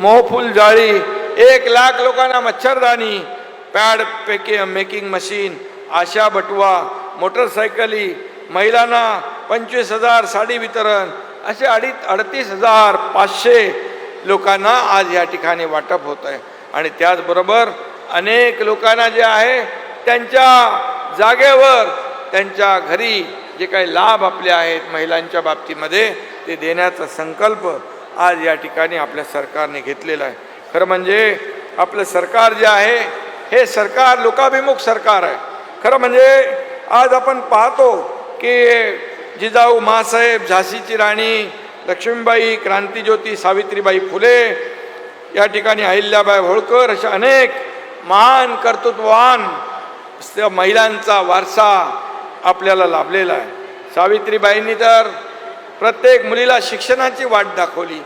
मोहफुल जाळी एक लाख लोकांना मच्छरदाणी पॅड पेके मेकिंग मशीन आशा बटवा मोटरसायकली महिलांना पंचवीस हजार साडी वितरण असे अडीच अडतीस हजार पाचशे लोकांना आज या ठिकाणी वाटप होत आहे. आणि त्याचबरोबर अनेक लोकांना जे आहे त्यांच्या जागेवर त्यांच्या घरी जे काही लाभ आपले आहेत महिलांच्या बाबतीमध्ये ते देण्याचा संकल्प आज या ठिकाणी आपल्या सरकारने घेतलेलं आहे. खरं म्हणजे आपलं सरकार जे आहे हे सरकार लोकाभिमुख सरकार आहे. खरं म्हणजे आज आपण पाहतो की जिजाऊ मासाहेब झाशीची राणी लक्ष्मीबाई क्रांतीज्योती सावित्रीबाई फुले या ठिकाणी अहिल्याबाई होळकर अशा अनेक महान कर्तृत्ववान महिलांचा वारसा आपल्याला लाभलेला आहे. सावित्रीबाईंनी तर प्रत्येक मुलीला शिक्षणाची वाट दाखवली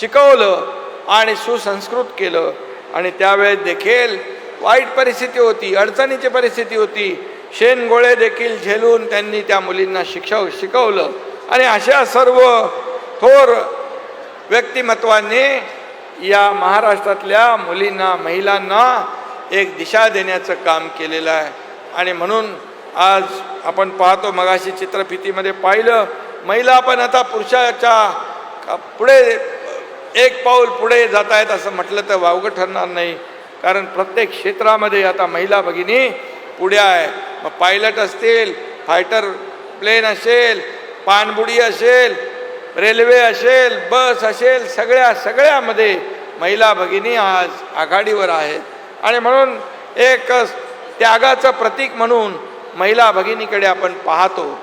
शिकवलं आणि सुसंस्कृत केलं. आणि त्यावेळेस देखील वाईट परिस्थिती होती अडचणीची परिस्थिती होती. शेणगोळे देखील झेलून त्यांनी त्या मुलींना शिक्षव शिकवलं. आणि अशा सर्व थोर व्यक्तिमत्वांनी या महाराष्ट्रातल्या मुलींना महिलांना एक दिशा देण्याचं काम केलेलं आहे. आणि म्हणून आज आपण पाहतो मगाशी चित्रफितीमध्ये पाहिलं महिला पण आता पुरुषाच्या पुढे एक पाऊल पुढे जात आहेत असं म्हटलं तर वावगं ठरणार नाही. कारण प्रत्येक क्षेत्रामध्ये आता महिला भगिनी पुढे आहे. मग पायलट असतील फायटर प्लेन असेल पाणबुडी असेल रेल्वे असेल बस असेल सगळ्या सगळ्यामध्ये महिला भगिनी आज आघाडीवर आहेत आणि म्हणून एक त्यागाचं प्रतीक म्हणून महिला भगिनीकडे आपण पाहतो.